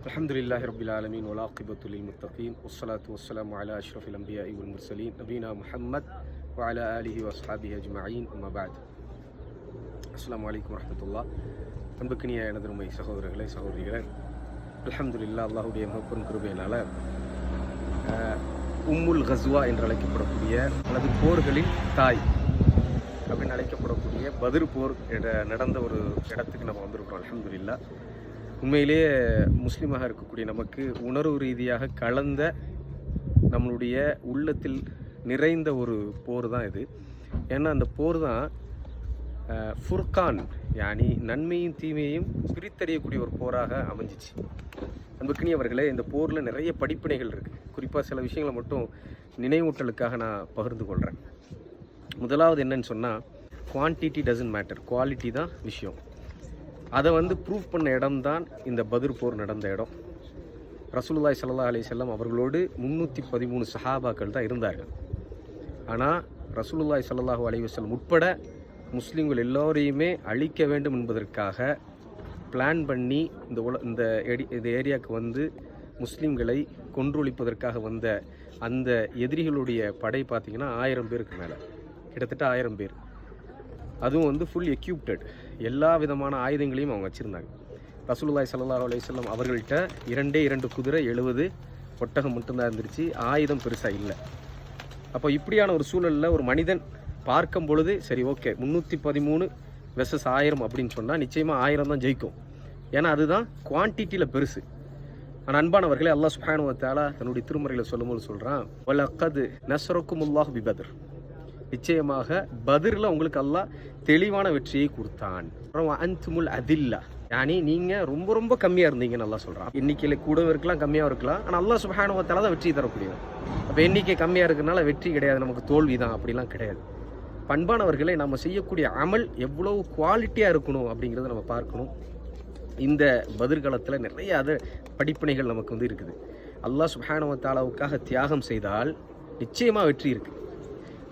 الحمد لله رب العالمين والعاقبة للمتقين والصلاة والسلام على أشرف الأنبياء والمرسلين نبينا محمد وعلى آله وأصحابه أجمعين أما بعد அஸ்ஸலாமு அலைக்கும் வரஹ்மத்துல்லாஹ் அன்புக்கினிய எனதருமை சகோதரர்களே சகோதரிகளே அல்ஹம்துலில்லாஹ் அல்லாஹுடைய மிகப்பெரும் கிருபையினால் உம்முல் கஸ்வா என்று அழைக்கப்படக்கூடிய அல்லது போர்களின் தாய் அப்படின்னு அழைக்கப்படக்கூடிய பதிர் போர் என்ற நடந்த ஒரு இடத்துக்கு நம்ம வந்திருக்கிறோம் அல்ஹம்துலில்லாஹ் உண்மையிலேயே முஸ்லீமாக இருக்கக்கூடிய நமக்கு உணர்வு ரீதியாக கலந்த நம்மளுடைய உள்ளத்தில் நிறைந்த ஒரு போர் தான் இது. ஏன்னா அந்த போர் தான் ஃபுர்கான் யானி நன்மையும் தீமையும் பிரித்தறியக்கூடிய ஒரு போராக அமைஞ்சிச்சு. அன்புக்கினியவர்களே இந்த போரில் நிறைய படிப்பினைகள் இருக்குது குறிப்பாக சில விஷயங்களை மட்டும் நினைவூட்டலுக்காக நான் பகிர்ந்து கொள்கிறேன் முதலாவது என்னன்னு சொன்னால் குவான்டிட்டி டசன்ட் மேட்டர் குவாலிட்டி தான் விஷயம். அதை வந்து ப்ரூவ் பண்ண இடம்தான் இந்த பதிர் போர் நடந்த இடம். ரசூலுல்லாய் சல்லா அலி செல்லம் அவர்களோடு முந்நூற்றி பதிமூணு சஹாபாக்கள் தான் இருந்தார்கள். ஆனால் ரசூலுல்லாய் சல்லாஹூ அலி வசல்லம் உட்பட முஸ்லீம்கள் எல்லோரையுமே அழிக்க வேண்டும் என்பதற்காக பிளான் பண்ணி இந்த உல இந்த எடி இந்த ஏரியாவுக்கு வந்து முஸ்லீம்களை கொன்றொழிப்பதற்காக வந்த அந்த எதிரிகளுடைய படை பார்த்திங்கன்னா ஆயிரம் பேருக்கு மேலே. கிட்டத்தட்ட ஆயிரம் பேர். அதுவும் வந்து ஃபுல் எக்யூப்டட் எல்லா விதமான ஆயுதங்களையும் அவங்க வச்சுருந்தாங்க. ரசூலுல்லாஹி ஸல்லல்லாஹு அலையம் அவர்கள்ட்ட இரண்டே இரண்டு குதிரை எழுபது ஒட்டகம் மட்டும்தான் இருந்துருச்சு. ஆயுதம் பெருசாக இல்லை. அப்போ இப்படியான ஒரு சூழலில் ஒரு மனிதன் பார்க்கும் பொழுது சரி ஓகே முந்நூற்றி பதிமூணு வெசஸ் ஆயிரம் அப்படின்னு சொன்னால் நிச்சயமாக ஆயிரம் தான் ஜெயிக்கும். ஏன்னா அதுதான் குவான்டிட்டியில் பெருசு. ஆனால் அன்பானவர்களே அல்லாஹ் சுஹானுவத்தாலா தன்னுடைய திருமறையில் சொல்லும்போது சொல்கிறான் வலக்கது நஸ்ரக்குமுல்லாஹ் உல்லாஹ் பிபதர். நிச்சயமாக பதிரில் உங்களுக்கு எல்லாம் தெளிவான வெற்றியை கொடுத்தான். அப்புறம் அன்துமுல் அதில்லா. யானி நீங்கள் ரொம்ப ரொம்ப கம்மியாக இருந்தீங்கன்னு நல்லா சொல்கிறான் எண்ணிக்கையில் கூடவும் இருக்கலாம் கம்மியாக இருக்கலாம். ஆனால் அல்லா சுபஹானுவத்தால் தான் வெற்றி தரக்கூடியது அப்போ எண்ணிக்கை கம்மியாக இருக்கிறனால வெற்றி கிடையாது நமக்கு தோல்வி தான். அப்படிலாம் கிடையாது. பண்பானவர்களை நம்ம செய்யக்கூடிய அமல் எவ்வளோ குவாலிட்டியாக இருக்கணும் அப்படிங்கிறத நம்ம பார்க்கணும். இந்த பதிர்காலத்தில் நிறைய அது படிப்பினைகள் நமக்கு வந்து இருக்குது. அல்லாஹ் சுப்ஹானஹு தியாகம் செய்தால் நிச்சயமாக வெற்றி இருக்குது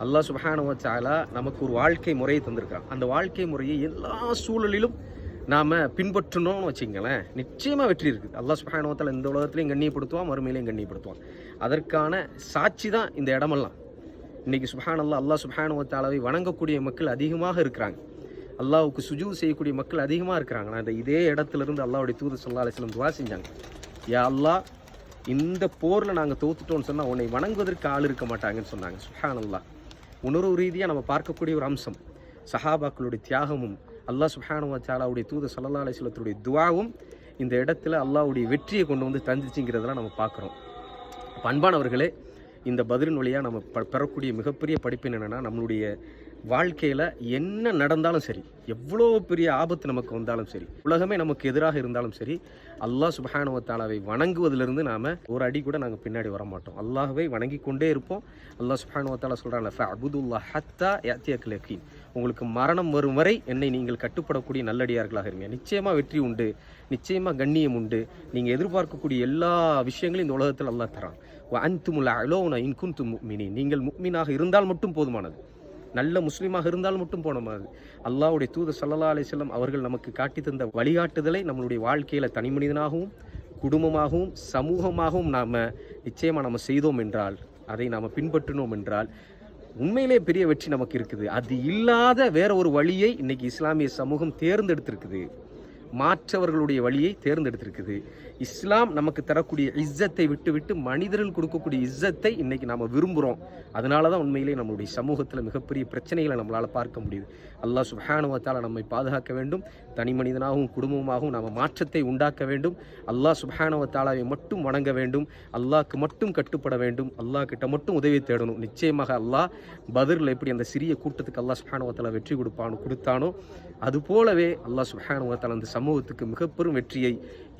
அல்லாஹ் சுப்ஹானஹு வ நமக்கு ஒரு வாழ்க்கை முறையை தந்திருக்கான். அந்த வாழ்க்கை முறையை எல்லா சூழலிலும் நாம் பின்பற்றணும்னு வச்சுங்களேன் நிச்சயமாக வெற்றி இருக்குது. அல்லாஹ் சுபஹானுவத்தால் இந்த உலகத்துலையும் கண்ணியப்படுத்துவான் மறுமையிலையும் கண்ணியப்படுத்துவான். அதற்கான சாட்சி தான் இந்த இடமெல்லாம். இன்றைக்கி சுபஹான் அல்லாஹ் அல்லாஹ் சுபஹானுவத்தாலாவை வணங்கக்கூடிய மக்கள் அதிகமாக இருக்கிறாங்க. அல்லாஹ்வுக்கு சுஜூ செய்யக்கூடிய மக்கள் அதிகமாக இருக்கிறாங்க. நான் இந்த இதே இடத்துலேருந்து அல்லாவுடைய தூது தூதர் ஸல்லல்லாஹு துவா செஞ்சாங்க. யா அல்லாஹ் இந்த போரில் நாங்கள் தோத்துட்டோம்னு சொன்னால் உன்னை வணங்குவதற்கு ஆள் இருக்க மாட்டாங்கன்னு சொன்னாங்க. சுஹானல்லா உணர்வு ரீதியாக நம்ம பார்க்கக்கூடிய ஒரு அம்சம். சஹாபாக்களுடைய தியாகமும் அல்லாஹ் சுப்ஹானஹு சாலாவுடைய தஆலாவுடைய தூதர் ஸல்லல்லாஹு துவாவும் இந்த இடத்துல அல்லாவுடைய வெற்றியை கொண்டு வந்து தந்துச்சுங்கிறதெல்லாம் நம்ம பார்க்குறோம். பண்பானவர்களே அன்பானவர்களே இந்த பதிலின் வழியாக நம்ம ப பெறக்கூடிய மிகப்பெரிய படிப்பின் என்னென்னா நம்மளுடைய வாழ்க்கையில் என்ன நடந்தாலும் சரி எவ்வளோ பெரிய ஆபத்து நமக்கு வந்தாலும் சரி உலகமே நமக்கு எதிராக இருந்தாலும் சரி அல்லாஹ் சுபஹானுவ வணங்குவதிலிருந்து நாம் ஒரு அடி கூட நாங்கள் பின்னாடி வர மாட்டோம். அல்லாஹவை வணங்கி கொண்டே இருப்போம். அல்லாஹ் சுபஹானுவ சொல்கிறாங்க அபுதுல்லா ஹத்தா யாத்தியக்கல் யக்கீன் உங்களுக்கு மரணம் வரும் வரை என்னை நீங்கள் கட்டுப்படக்கூடிய நல்லடியார்களாக இருங்க. நிச்சயமாக வெற்றி உண்டு நிச்சயமாக கண்ணியம் உண்டு. நீங்கள் எதிர்பார்க்கக்கூடிய எல்லா விஷயங்களையும் இந்த உலகத்தில் அல்லாஹ் தரான். அன்துமுல் இன்குன் இன்குந்து முக்மினி நீங்கள் முக்மீனாக இருந்தால் மட்டும் போதுமானது. நல்ல முஸ்லீமாக இருந்தால் மட்டும் போனமாது அல்லாஹ்வுடைய அல்லாவுடைய தூத அலைஹி செல்லம் அவர்கள் நமக்கு காட்டி தந்த வழிகாட்டுதலை நம்மளுடைய வாழ்க்கையில் தனி மனிதனாகவும் குடும்பமாகவும் சமூகமாகவும் நாம் நிச்சயமாக நம்ம செய்தோம் என்றால் அதை நாம் பின்பற்றினோம் என்றால் உண்மையிலே பெரிய வெற்றி நமக்கு இருக்குது. அது இல்லாத வேற ஒரு வழியை இன்னைக்கு இஸ்லாமிய சமூகம் தேர்ந்தெடுத்திருக்குது. மாற்றவர்களுடைய வழியை தேர்ந்தெடுத்திருக்குது. இஸ்லாம் நமக்கு தரக்கூடிய இஸ்ஸத்தை விட்டு விட்டு மனிதர்கள் கொடுக்கக்கூடிய இஸ்ஸத்தை இன்னைக்கு நாம் விரும்புகிறோம் அதனால தான் உண்மையிலே நம்மளுடைய சமூகத்தில் மிகப்பெரிய பிரச்சனைகளை நம்மளால் பார்க்க முடியுது. அல்லாஹ் சுபஹானுவத்தால் நம்மை பாதுகாக்க வேண்டும். தனி மனிதனாகவும் குடும்பமாகவும் நாம் மாற்றத்தை உண்டாக்க வேண்டும். அல்லாஹ் சுபஹானுவத்தாலாவை மட்டும் வணங்க வேண்டும். அல்லாஹ்க்கு மட்டும் கட்டுப்பட வேண்டும். அல்லாஹ் கிட்ட மட்டும் உதவி தேடணும். நிச்சயமாக அல்லாஹ் பதிரில் எப்படி அந்த சிறிய கூட்டத்துக்கு அல்லாஹ் சுபஹானுவத்தாலா வெற்றி கொடுப்பானோ கொடுத்தானோ அது போலவே அல்லாஹ் சுபஹானுவத்தாலா அந்த சமூகத்துக்கு மிகப்பெரும் வெற்றியை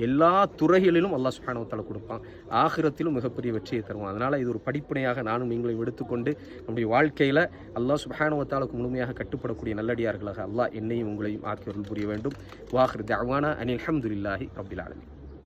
எல்லா துறைகளிலும் அல்லாஹ் சுஹானவத்தால் கொடுப்பான். ஆகிரத்திலும் மிகப்பெரிய வெற்றியை தருவான். அதனால் இது ஒரு படிப்பனையாக நானும் நீங்களையும் எடுத்துக்கொண்டு நம்முடைய வாழ்க்கையில் அல்லாஹ் சுஹானவத்தாலுக்கு முழுமையாக கட்டுப்படக்கூடிய நல்லடியார்களாக அல்லாஹ் என்னையும் உங்களையும் ஆக்கியவர்கள் புரிய வேண்டும். வாஹிர் தவானா அனில் அஹமதுல்லாஹி ரபில் ஆலமீன்.